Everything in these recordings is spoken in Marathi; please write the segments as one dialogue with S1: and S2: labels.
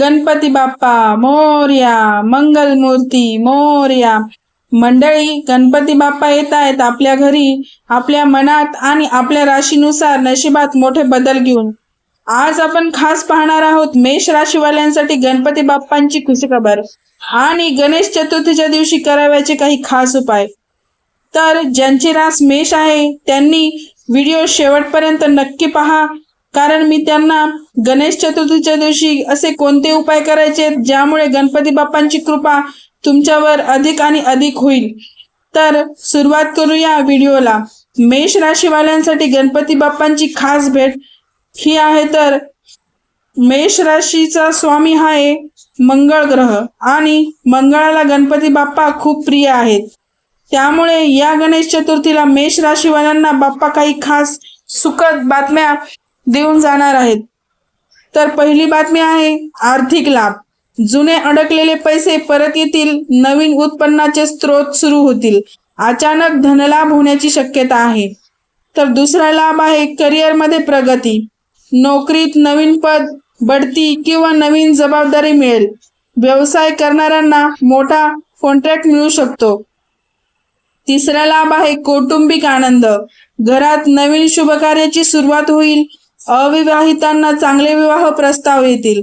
S1: गणपती बाप्पा मोर्या मंगलमूर्ती मोर्या. मंडळी गणपती बाप्पा येत आहेत आपल्या घरी आपल्या मनात आणि आपल्या राशीनुसार नशिबात मोठे बदल घेऊन. आज आपण खास पाहणार आहोत मेष राशीवाल्यांसाठी गणपती बाप्पांची खुशी खबर आणि गणेश चतुर्थीच्या दिवशी करावयाचे काही खास उपाय. तर ज्यांची रास मेष आहे त्यांनी व्हिडिओ शेवटपर्यंत नक्की पहा. कारण मी त्यांना गणेश चतुर्थीच्या दिवशी असे कोणते उपाय करायचे ज्यामुळे गणपती बाप्पांची कृपा तुमच्यावर अधिक आणि अधिक होईल? तर सुरुवात करूया व्हिडिओला. मेष राशीवाल्यांसाठी गणपती बाप्पांची खास भेट ही आहे तर मेष राशीचा स्वामी हा आहे मंगळ ग्रह आणि मंगळाला गणपती बाप्पा खूप प्रिय आहेत. त्यामुळे या गणेश चतुर्थीला मेष राशीवाल्यांना बाप्पा काही खास सुखद बातम्या देऊन जाणार आहेत. तर पहिली बातमी आहे आर्थिक लाभ. जुने अडकलेले पैसे परत येतील नवीन उत्पन्नाचे स्रोत सुरू होतील. अचानक धनलाभ होण्याची शक्यता आहे. तर दुसरा लाभ आहे करिअरमध्ये प्रगती. नोकरीत नवीन पद बढती किंवा नवीन जबाबदारी मिळेल. व्यवसाय करणाऱ्यांना मोठा कॉन्ट्रॅक्ट मिळू शकतो. तिसरा लाभ आहे कौटुंबिक आनंद. घरात नवीन शुभकार्याची सुरुवात होईल अविवाहितांना चांगले विवाह प्रस्ताव येतील.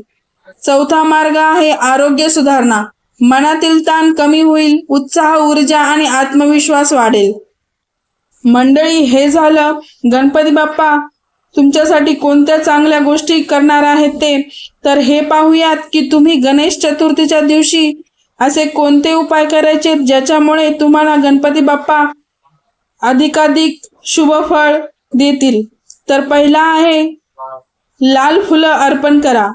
S1: चौथा मार्ग आहे आरोग्य सुधारणा. मनातील ताण कमी होईल उत्साह ऊर्जा आणि आत्मविश्वास वाढेल. मंडळी हे झालं. गणपती बाप्पा तुमच्यासाठी कोणत्या चांगल्या गोष्टी करणार आहेत ते? तर हे पाहूयात की तुम्ही गणेश चतुर्थीच्या दिवशी असे कोणते उपाय करायचे ज्याच्यामुळे तुम्हाला गणपती बाप्पा अधिकाधिक शुभफळ देतील? तर पहिला आहे लाल फुलं अर्पण करा.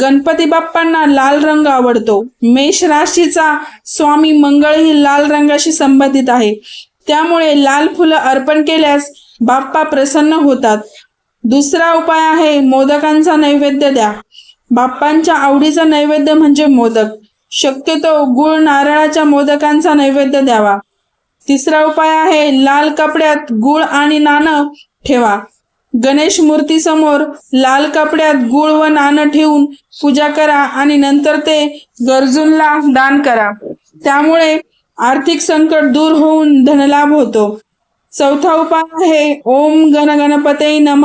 S1: गणपती बाप्पांना लाल रंग आवडतो. मेष राशीचा स्वामी मंगळ ही लाल रंगाशी संबंधित आहे. त्यामुळे लाल फुलं अर्पण केल्यास बाप्पा प्रसन्न होतात. दुसरा उपाय आहे मोदकांचा नैवेद्य द्या. बाप्पांच्या आवडीचा नैवेद्य म्हणजे मोदक. शक्यतो गुळ नारळाच्या मोदकांचा नैवेद्य द्यावा. तिसरा उपाय आहे लाल कपड्यात गुळ आणि नाणं ठेवा. गणेश मूर्ती समोर लाल कपड्यात गुळ व नाणं ठेवून पूजा करा आणि नंतर ते गरजूंना दान करा. त्यामुळे आर्थिक संकट दूर होऊन धनलाभ होतो. चौथा उपाय आहे ओम गण गणपते नम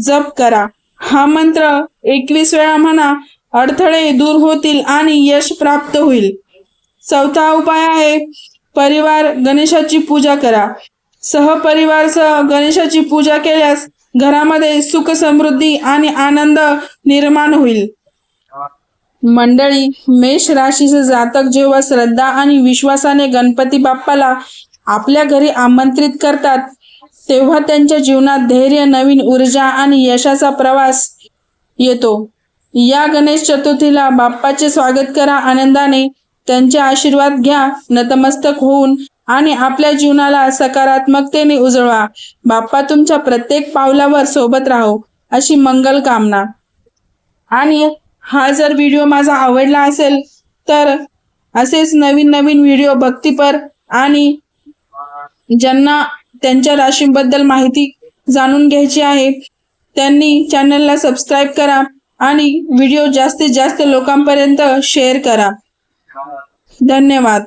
S1: जप करा. हा मंत्र एकवीस वेळा म्हणा अडथळे दूर होतील आणि यश प्राप्त होईल. चौथा उपाय आहे परिवार गणेशाची पूजा करा. सहपरिवारसह गणेशाची पूजा केल्यास घरामध्ये सुख समृद्धी आणि आनंद निर्माण होईल. मंडळी मेष राशीचे जातक जेव्हा श्रद्धा आणि विश्वासाने गणपती बाप्पाला आपल्या घरी आमंत्रित करतात तेव्हा त्यांच्या जीवनात धैर्य नवीन ऊर्जा आणि यशाचा प्रवास येतो. या गणेश चतुर्थीला बाप्पाचे स्वागत करा आनंदाने त्यांचे आशीर्वाद घ्या नतमस्तक होऊन आणि आपल्या जीवनाला सकारात्मकतेने उजळवा. बाप्पा तुमच्या प्रत्येक पावलावर सोबत राहो अशी मंगल कामना. आणि हा जर व्हिडिओ माझा आवडला असेल तर असेच नवीन नवीन व्हिडिओ भक्तीपर आणि ज्यांना त्यांच्या राशीबद्दल माहिती जाणून घ्यायची आहे त्यांनी चॅनलला सबस्क्राईब करा आणि व्हिडिओ जास्तीत जास्त लोकांपर्यंत शेअर करा. धन्यवाद.